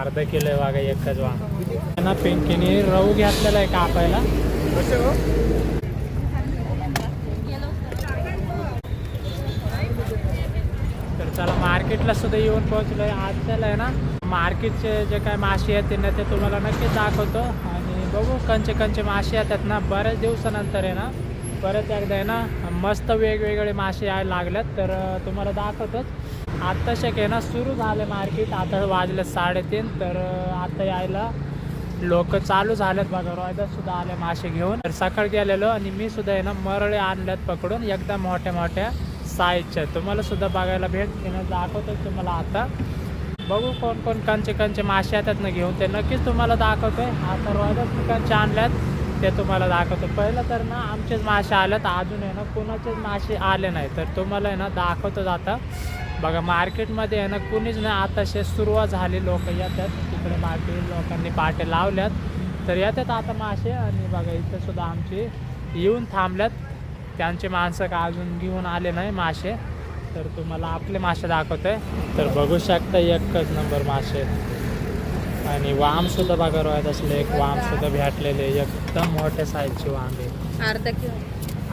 अर्धा किलो आहे बघा एकच वांग ना पिंकीने रवू घेतलेला आहे कापायला. तर चला मार्केटला सुद्धा येऊन पोहोचलोय. आज त्याला आहे ना मार्केटचे जे काय मासे आहेत त्यांना ते तुम्हाला नक्कीच दाखवतो. आणि बघू कंचे कंचे मासे येतात ना बऱ्याच दिवसानंतर आहे ना परत एकदा आहे ना मस्त वेगवेगळे मासे यायला लागल्यात. तर तुम्हाला दाखवतोच. आत्ताशे आहे ना सुरू झाले मार्केट. आता वाजले साडेतीन तर आता यायला लोक चालू झालेत बघा रोयदास सुद्धा आले मासे घेऊन. तर सकाळ गेलेलो आणि मी सुद्धा आहे ना मरळे आणल्यात पकडून एकदम मोठ्या मोठ्या साईजच्या तुम्हाला सुद्धा बघायला भेट ना दाखवतो तुम्हाला आता. बघू कोण कोण कंचे कंचे मासे येतात ना घेऊन. ते नक्कीच तुम्हाला दाखवतोय. आता रोयदास मी कंचे आणल्यात ते तुम्हाला दाखवतो. पहिलं तर ना आमचेच मासे आलेत. अजून आहे ना कोणाचेच मासे आले नाही तर तुम्हाला आहे ना दाखवतोच आता. बघा मार्केटमध्ये आहे ना कुणीच नाही. आताशे सुरुवात झाली लोक येतात. तिकडे मार्केट लोकांनी पाटे लावल्यात. तर येतात आता मासे आणि बघा इथं सुद्धा आमचे येऊन थांबल्यात. त्यांचे माणसं का अजून घेऊन आले नाही मासे? तर तुम्हाला आपले मासे दाखवतोय. तर बघू शकता एकच नंबर मासे. आणि वाम सुद्धा बघा रोयत असले एक वाम सुद्धा भेटलेले. एकदम मोठ्या साईजचे वाम आहे. अर्धा किलो.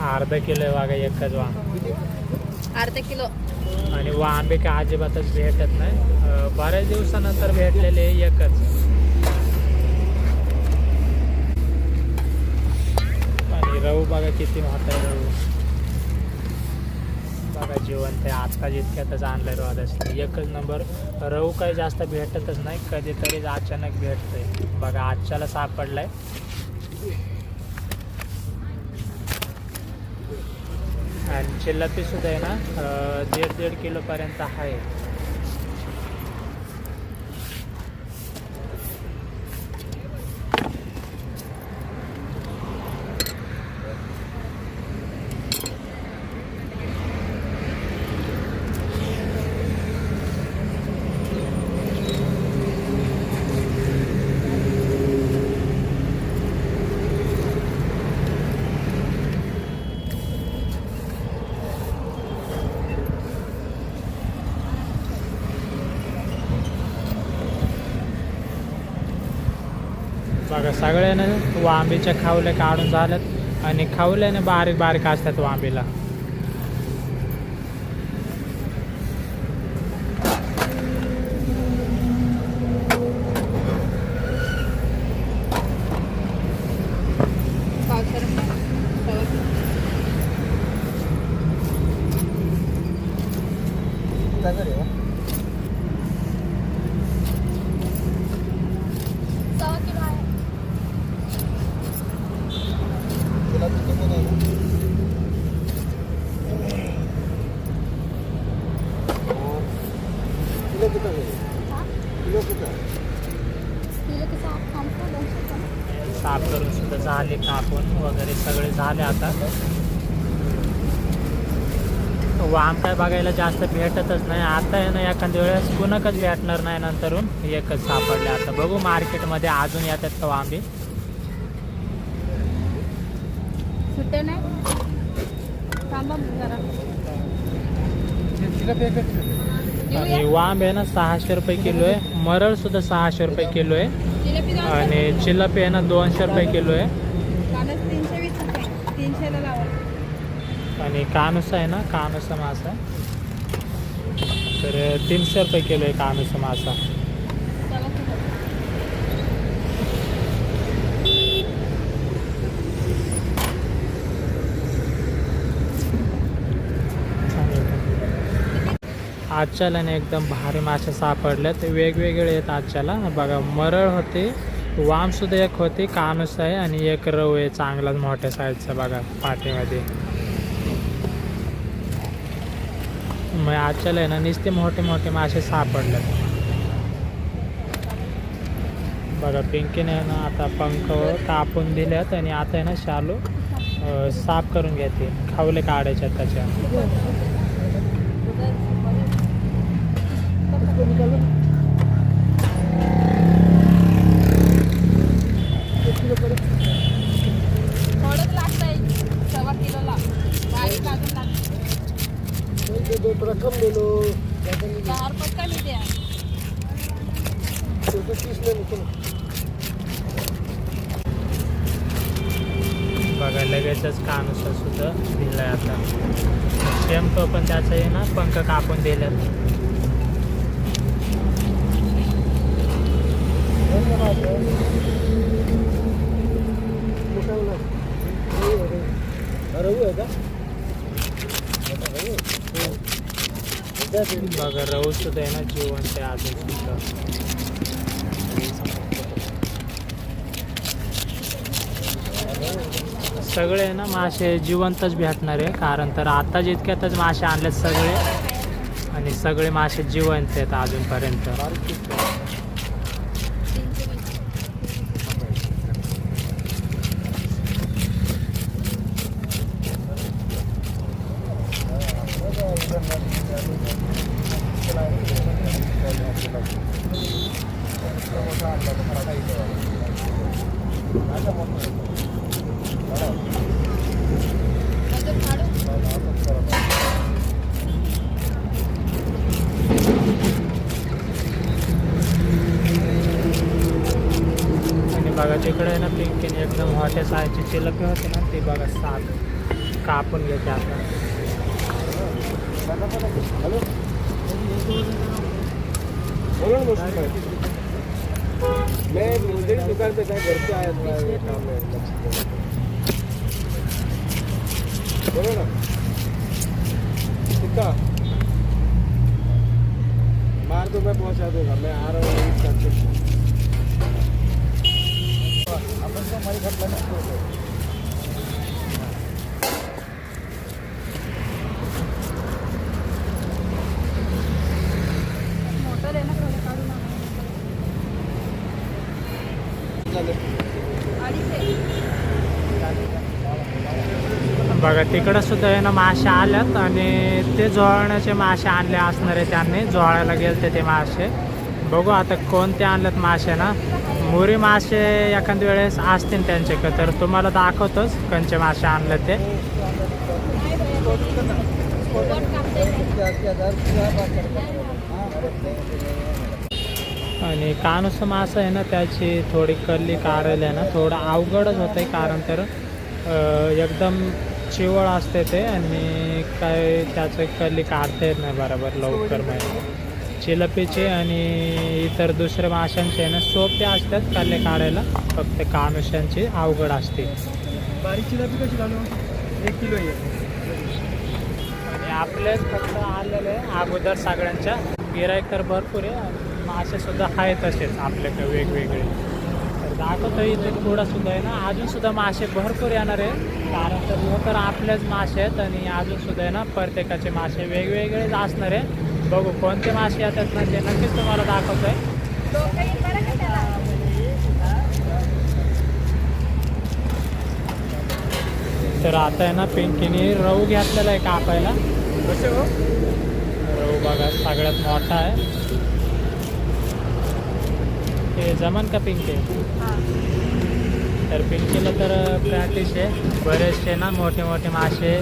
अर्धा किलो आहे बघा एकच वाम. अर्धा किलो. आणि वांबे काय अजिबातच भेटत नाही. अं, बऱ्याच दिवसानंतर भेटलेले एकच. आणि रहू बघा किती मोठा आहे रहू बघा जिवंत आहे. आजकाल इतक्यातच आणलं रोज एकच नंबर रहू काही जास्त भेटतच नाही. कधीतरीच अचानक भेटतंय. बघा आजच्याला सापडलाय. आणि चिल्लपी सुद्धा आहे ना दीड दीड किलोपर्यंत आहे. बघा सगळ्यानं वांबीच्या खावले काढून झाल्यात आणि खावल्याने बारीक बारीक असतात वांबीला पावसाळ्यात सव्वा किलो. सव्वा किलो आहे किलो कसं आमचं दोनशे कमी. साफ करून सुद्धा झाले कापून वगैरे सगळे झाले आता. वाम काय बघायला जास्त भेटतच नाही. आता आहे ना एखाद्या वेळेस कुणकच भेटणार नाही नंतरून. एकच सापडले आता. बघू मार्केटमध्ये अजून येतात का वांबी? आणि? वांब आहे ना सहाशे रुपये किलो आहे. मरळ सुद्धा सहाशे रुपये किलो आहे. आणि चिल्लपी आहे ना दोनशे रुपये किलो आहे कानस तीनशे वीस रुपये तीनशेला लावा आणि कानुसा आहे ना कानुसा मासा. तर तीनशे रुपये किलो आहे कानुसा मासा. आजच्याला ना एकदम भारी मासे सापडल्यात वेगवेगळे आहेत आजच्याला. बघा मरळ होते वामसुद्धा एक होते कानुस आहे आणि एक रव आहे चांगलाच मोठ्या साईजचा बघा पाठीमध्ये मग आजच्याला आहे ना नुसते मोठे मोठे मासे सापडले बघा पिंकीने आहे ना आता पंख कापून दिल्यात आणि आता आहे ना शालू साफ करून घेते. खावले काढायच्या त्याच्या थोडंच लागतंय सव्वा किलोला बारीक अजून लागतं दहा रुपये कमी द्या बघा लगेचच कानुसा सुद्धा दिलाय आता. सेम तो पण त्याचा आहे ना पंख कापून दिल्यात बघा रहू सुद्धा आहे ना जिवंत आहे अजून सुद्धा सगळे आहे ना मासे जिवंतच भेटणार आहे कारण तर आता जितक्यातच मासे आणलेत सगळे आणि सगळे मासे जिवंत आहेत अजूनपर्यंत. आणि तिकडे ना पिंकीने एकदम मोठ्या सायची चिलपी होते ना ते बघा सात. कापून घ्यायचे आता. मैं मुझे दुकान पे था घर पे आया था काम है बोलो ना कितना मार दो मैं पहुंचा दूंगा मैं आ रहा हूँ बघा तिकडं सुद्धा आहे ना मासे आल्यात आणि ते जोळण्याचे मासे आणले असणार आहे त्यांनी. जोळायला गेले ते मासे. बघू आता कोणते आणलेत मासे ना. मुरी मासे एखाद्या वेळेस असतील त्यांच्याकडे तर तुम्हाला दाखवतोच कंचे मासे आणले ते. आणि कानुस मासं आहे ना त्याची थोडी कल्ली कारल आहे ना थोडं अवघडच होतं आहे कारण तर एकदम चिवळ असते ते आणि काय त्याचं कल्ली काढता येत नाही बरोबर लवकर माहिती चिलपीचे आणि इतर दुसऱ्या माशांचे आहे ना सोपे असतात कल्ले काढायला. फक्त कानुशांची अवघड असते. बारीक चिलापी कशी घालू? एक किलो आणि आपलेच फक्त आलेले अगोदर सगळ्यांच्या. गिराईक तर भरपूर आहे. आणि मासे सुद्धा आहेत तसेच आपल्याकडे वेगवेगळे. तर दाखवतो इथून पुढं सुद्धा आहे ना अजून सुद्धा मासे भरपूर येणार आहे. कारण तर तर आपलेच मासे आहेत आणि अजून सुद्धा आहे ना प्रत्येकाचे मासे वेगवेगळेच असणार आहे. बघू कोणते मासे येतात ना ते नक्कीच तुम्हाला दाखवतो आहे तर आता आहे ना पिंकीने रहू घेतलेला आहे कापायला. कसे हो? रहू बघा सगळ्यात मोठा आहे. ते जमन का पिंके? तर पिंकीला तर प्रॅक्टिस आहे. बरेचसे ना मोठे मोठे मासे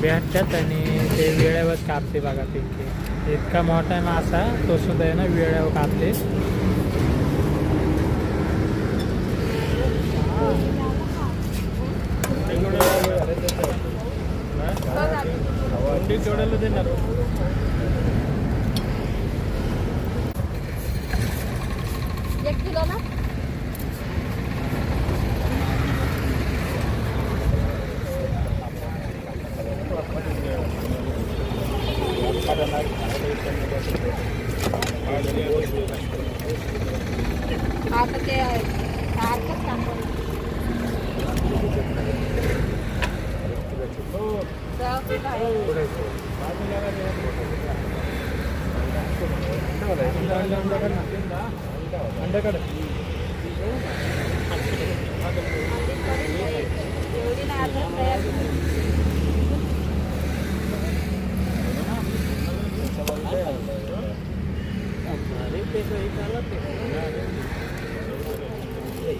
भेटतात आणि ते वेळेवर कापते बघा पिंकी. इतका मोठा आहे मासा तो सुद्धा आहे ना वेळेवर. अंडी तेवढ्याला देणार एक किलो ना आता ते सारखंच सांगतो एवढी नाही आता तयार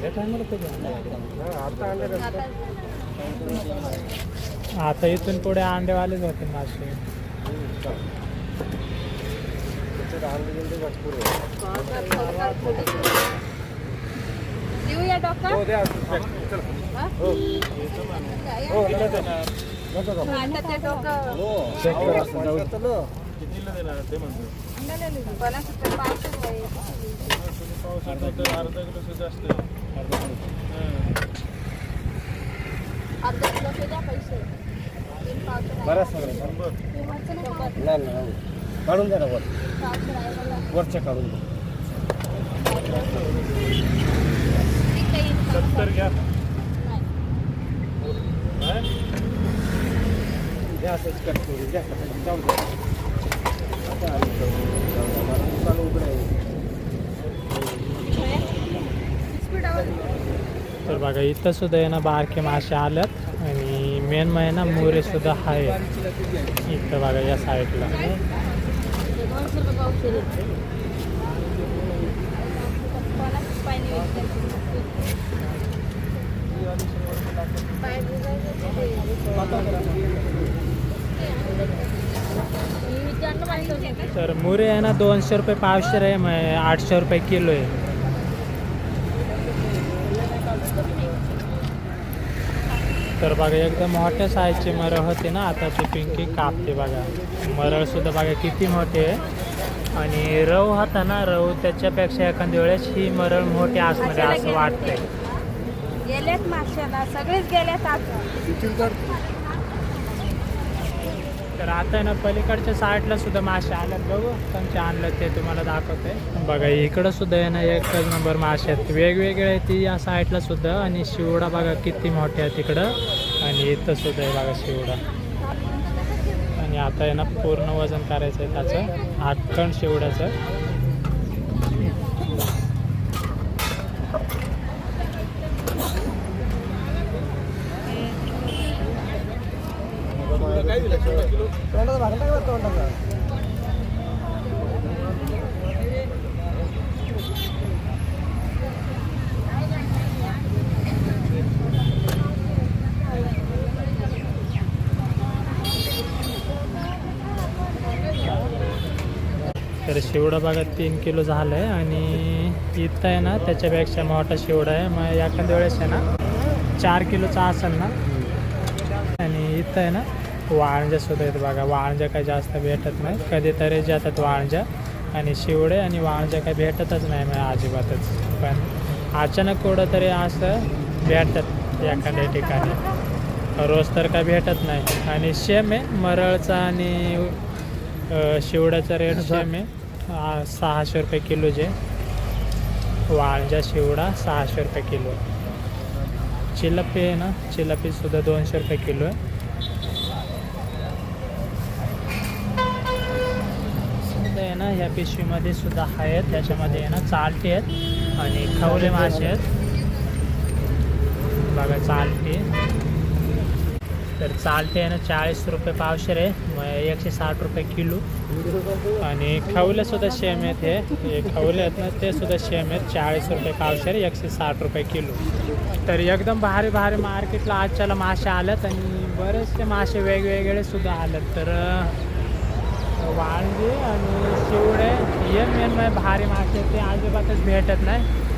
आता अंडे आता आता इथून पुढे अंडेवालेच होते मासे. लिहूया डॉक्टर? हो हा? हो? हो. आता ते हो. अर्धा किलोचे द्या नाही. बरं सगळं नाही काढून द्या ना वर वरच्या काढून द्या ठीक घ्या द्या असंच कट करून द्या जाऊ द्या आता आली जाऊ. जाऊ द्या. मला दुकान उघडं आहे. होय? स्पीडावर. तर बघा इथं सुद्धा आहे ना बारके मासे आल्यात आणि मेन म्हणजे ना मोरे सुद्धा आहे इथं बघा या साईडला तर मुरे आहे ना दोनशे रुपये पाचशे आहे आठशे रुपये किलो आहे. तर बघा एकदम मोठ्या साईजची मरळ होती ना आता ती पिंकी कापते बघा. मरळ सुद्धा बघा किती मोठी आहे. आणि रव होता ना रव त्याच्यापेक्षा एखाद्या वेळेस ही मरळ मोठी असणार आहे असं वाटतंय. गेल्यात माशाला. सगळेच गेल्यात आता. तर आता आहे ना पलीकडच्या साईडला सुद्धा मासे आल्यात बघू. त्यांचे आणलं ते तुम्हाला दाखवते बघा इकडं सुद्धा आहे ना एकच नंबर मासे आहेत. वेगवेगळे आहेत ती या साईडला सुद्धा. आणि शिवडा बघा किती मोठे आहे तिकडं आणि इथं सुद्धा आहे बघा शिवडा. आणि आता आहे ना पूर्ण वजन करायचं आहे त्याचं. आटकण शिवड्याचं. तर शेवडा बघा तीन किलो झालं आहे आणि इथं आहे ना त्याच्यापेक्षा मोठा शेवडा आहे. मग एखाद्या वेळेस आहे ना चार किलोचा असेल ना. आणि इथं आहे ना वाळंजा सुद्धा येतं बघा. वाळंजा काही जास्त भेटत नाही. कधीतरी जातात वाळंजा. आणि शिवडे आणि वाळंजा काही भेटतच नाही मग अजिबातच. पण अचानक कुठं तरी असं भेटतात एखाद्या ठिकाणी. रोज तर काय भेटत नाही. आणि शेम आहे मरळचा आणि शिवड्याचा रेट सेम आहे. सहाशे रुपये किलो जे. वाळजा शिवडा सहाशे रुपये किलो. चिलपी आहे ना चिलपीसुद्धा दोनशे रुपये किलो आहे. सुद्धा आहे ना ह्या पिशवीमध्ये सुद्धा आहेत. त्याच्यामध्ये आहे ना चालटे आहेत. आणि खवले मासे आहेत. बघा चालटे तर चालते आहे ना चाळीस रुपये पावशेर आहे. मग एकशे साठ रुपये किलो. आणि खवले सुद्धा सेम आहेत हे. हे खवले आहेत ना ते सुद्धा सेम आहेत. चाळीस रुपये पावशेर एकशे साठ रुपये किलो. तर एकदम भारी भारी मार्केटला आजच्याला मासे आल्यात आणि बरेचसे मासे वेगवेगळे सुद्धा आलेत तर वांगे आणि शिवडे हे मेन भारी मासे ते अजिबातच भेटत नाही.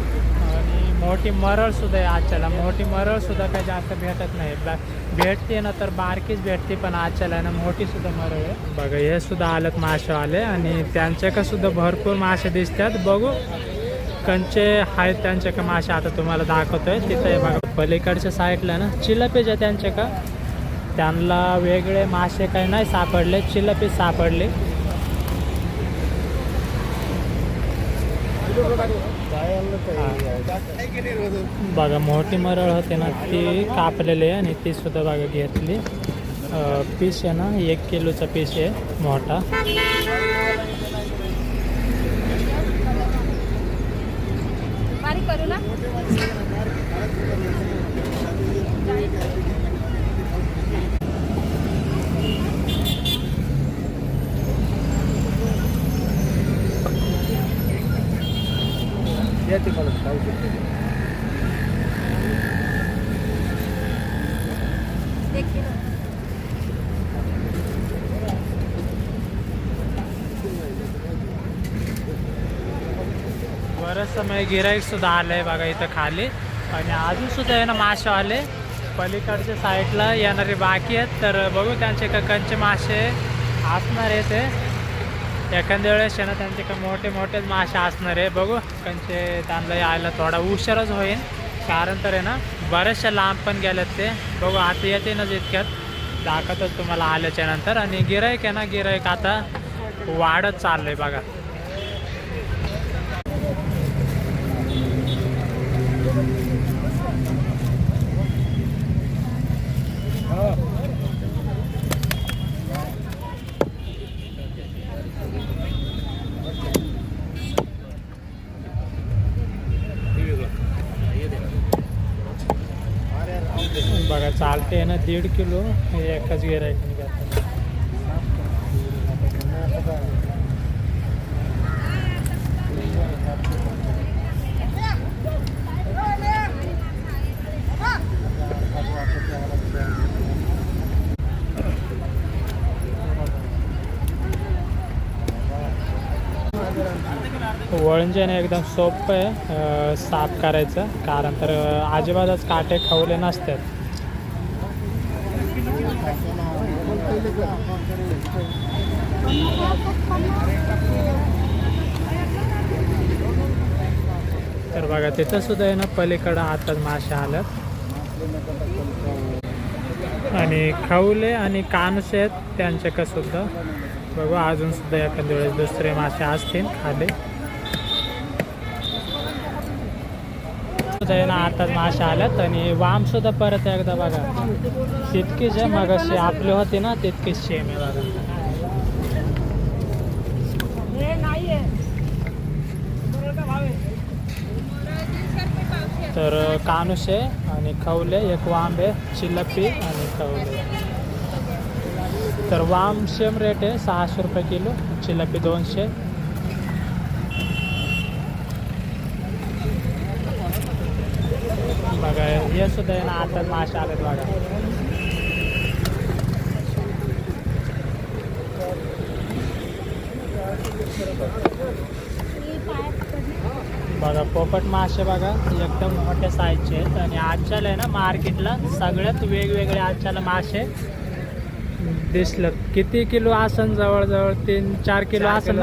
मोठी मरळ सुद्धा आहे आजच्याला. मोठी मरळ सुद्धा काही जास्त भेटत नाही. बा- भेटते ना तर बारकीच भेटते पण आजच्याला ना मोठी सुद्धा मरळ आहे. बघा हे सुद्धा आलेत मासेवाले आणि त्यांच्याकडे सुद्धा भरपूर मासे दिसतात. बघू कंचे आहेत त्यांच्या का मासे. आता तुम्हाला दाखवतोय. तिथे बघा पलीकडच्या साईडला ना चिलपेज आहे त्यांच्या का त्यांना वेगळे मासे काही नाही सापडले. चिलपीज सापडले. बघा मोठी मरळ होते ना ती कापलेली आहे आणि ती सुद्धा बघा घेतली. पीस आहे ना एक किलोचा पीस आहे मोठा. त्यामुळे म्हणजे गिराईक सुद्धा आलंय बघा इथं खाली. आणि अजून सुद्धा आहे ना मासे आले. पलीकडच्या साईडला येणारे बाकी आहेत. तर बघू त्यांचे का कंचे मासे असणार आहे ते. एखाद्या वेळेस आहे ना त्यांचे का मोठे मोठेच मासे असणार आहे. बघू कंचे त्यांना यायला थोडा उशीरच होईल कारण तर आहे ना बऱ्याचशा लांब पण गेलेत ते. बघू आता येते ना इतक्यात दाखवतच तुम्हाला आल्याच्यानंतर. आणि गिरायक आहे ना गिरायक आता वाढत चाललंय बघा. बघा चालते आहे ना दीड किलो हे एकच गिराईक निघालं वळंजन एकदम सोपं आहे साफ करायचं. कारण तर आजूबाजूच काटे खवले नसतात. तर बघा तिथं सुद्धा आहे ना पलीकडं आताच मासे आल्यात. आणि खाऊले आणि कानसे आहेत त्यांच्या का सुद्धा. बघू अजून सुद्धा एखाद्या वेळेस दुसरे मासे असतील खाले. सुद्धा आहे ना आताच मासे आल्यात आणि वाम सुद्धा परत एकदा बघा. तितकीच आहे मग असे आपले होते ना तितकीच सेम आहे बघा. तर कानुसे आणि खवले एक वांबे चिलपी आणि खवले. तर वाम सेम रेट आहे सहाशे रुपये किलो चिलपी दोनशे. बघा हे सुद्धा आहे ना आता मासे आलेत बघा. बघा पोपट मासे बघा एकदम मोठ्या साईजचे आहेत. आणि आजच्याला आहे ना मार्केटला सगळ्यात वेगवेगळे आजच्याला मासे दिसलं किती किलो आसन जवळजवळ? तीन चार किलो आसन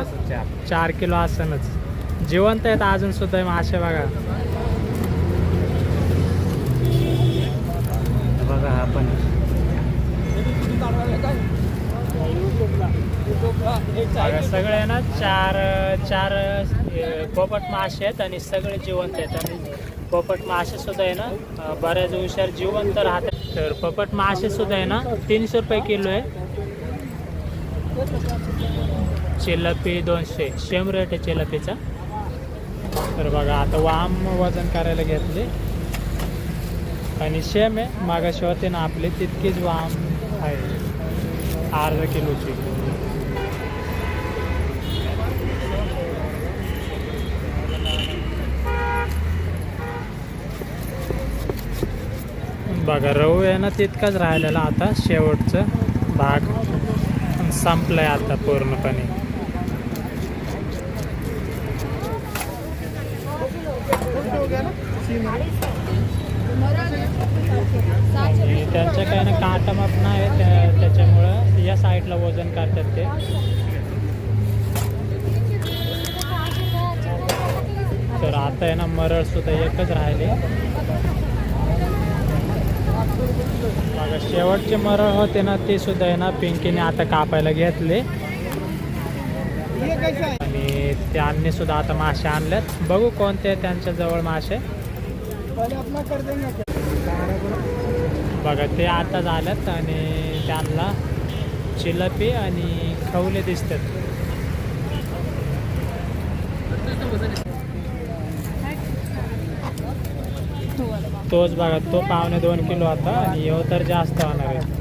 चार. किलो आसनच. जिवंत आहेत अजून सुद्धा मासे बघा. आपण. सगळ्यांना पण ना चार चार पोपट मासे आहेत आणि सगळे जिवंत आहेत. आणि पोपट मासे सुद्धा आहे ना बऱ्याच हुशार जिवंत राहतात. तर पोपट मासे सुद्धा आहे ना तीनशे रुपये किलो आहे. चिलपी दोनशे सेम रेट आहे चिलपीचा तर बघा आता वाम वजन करायला घेतले. आणि सेम आहे मागाशी होते ना आपली तितकीच वाम आहे. अर्धा किलोची. बघा रहू आहे ना तितकाच राहिलेला आता शेवटचं भाग. संपलाय आता पूर्णपणे. आणि त्यांच्या काही ना काटा माप नाही आहे त्या त्याच्यामुळं या साईडला वजन करतात ते. तर आता आहे ना मरळ सुद्धा एकच राहिले. बघा शेवटचे मरळ होते ना ते सुद्धा आहे ना पिंकीने आता कापायला घेतले. आणि त्यांनी सुद्धा आता मासे आणलेत बघू कोणते आहेत त्यांच्या जवळ मासे. बघा ते आता झालं आणि त्यांना चिलपी आणि खवले दिसतात. तोच बघा तो पावणे दोन किलो आता आणि येऊ तर जास्त होणार आहे.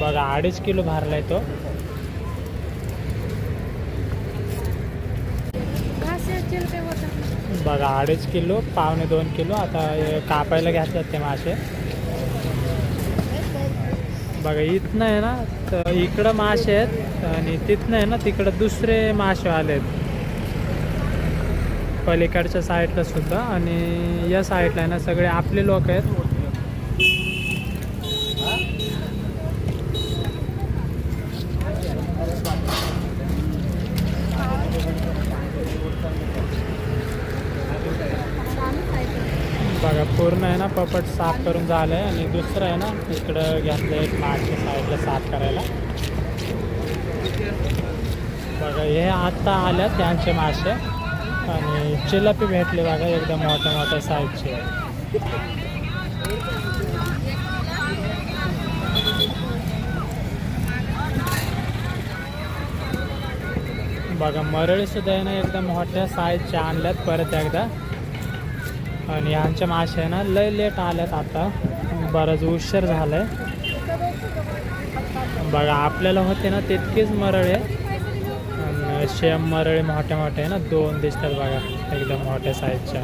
बघा अडीच किलो भरलाय तो. बघा अडीच किलो पावणे दोन किलो. आता कापायला घ्यायच्यात ते मासे. बघा इथनं आहे ना तर इकडं मासे आहेत आणि तिथनं आहे ना तिकडं दुसरे मासे आलेत पलीकडच्या साईडला सुद्धा. आणि या साईडला आहे ना सगळे आपले लोक आहेत आम्ही खायचं बघा पूर्ण आहे ना पपट साफ करून झालं आहे आणि दुसरं आहे ना इकडं घेतलं एक मागच्या साईडला साफ करायला. बघा हे आत्ता आल्या त्यांचे मासे. आणि चिलपी भेटले बघा एकदम मोठ्या मोठ्या साईजचे बघा मरळी सुद्धा आहे ना एकदम मोठ्या साईजच्या आणल्यात परत एकदा. आणि ह्यांच्या मासे आहे ना लय लेट आल्यात आता. बराच उशीर झालाय. बघा आपल्याला होते ना तितकीच मरळे. आणि शेम मरळे मोठ्या आहे ना दोन दिसतात बघा एकदम मोठ्या साईजच्या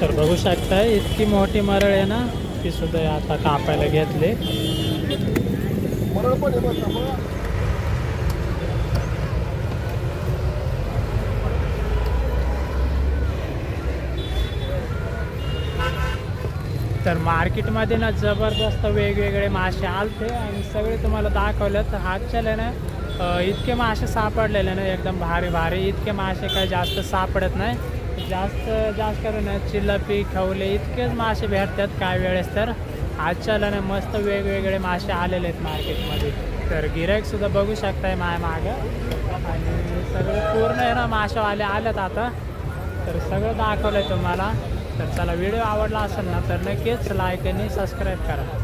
तर बघू शकता इतकी मोठी मरळ आहे ना ती सुद्धा आता कापायला घेतली मरळ पण आहे बरं का, मग. तर मार्केटमध्ये ना जबरदस्त वेगवेगळे मासे आलते आणि सगळे तुम्हाला दाखवले तर आजच्याला ना इतके मासे सापडलेले ना एकदम भारी भारी. इतके मासे काही जास्त सापडत नाही. जास्त जास्त करून चिल्लपी चिलपी खवले इतकेच मासे भेटतात काय वेळेस तर. आजच्याला ना मस्त वेगवेगळे मासे आलेले आहेत मार्केटमध्ये. तर गिरायकसुद्धा बघू शकताय माया मागं. आणि सगळे पूर्ण आहे ना मासेवाले आलेत आता. तर सगळं दाखवलं आहे तुम्हाला. तर चला व्हिडिओ आवडला असेल ना तर नक्कीच लाईक आणि सबस्क्राईब करा.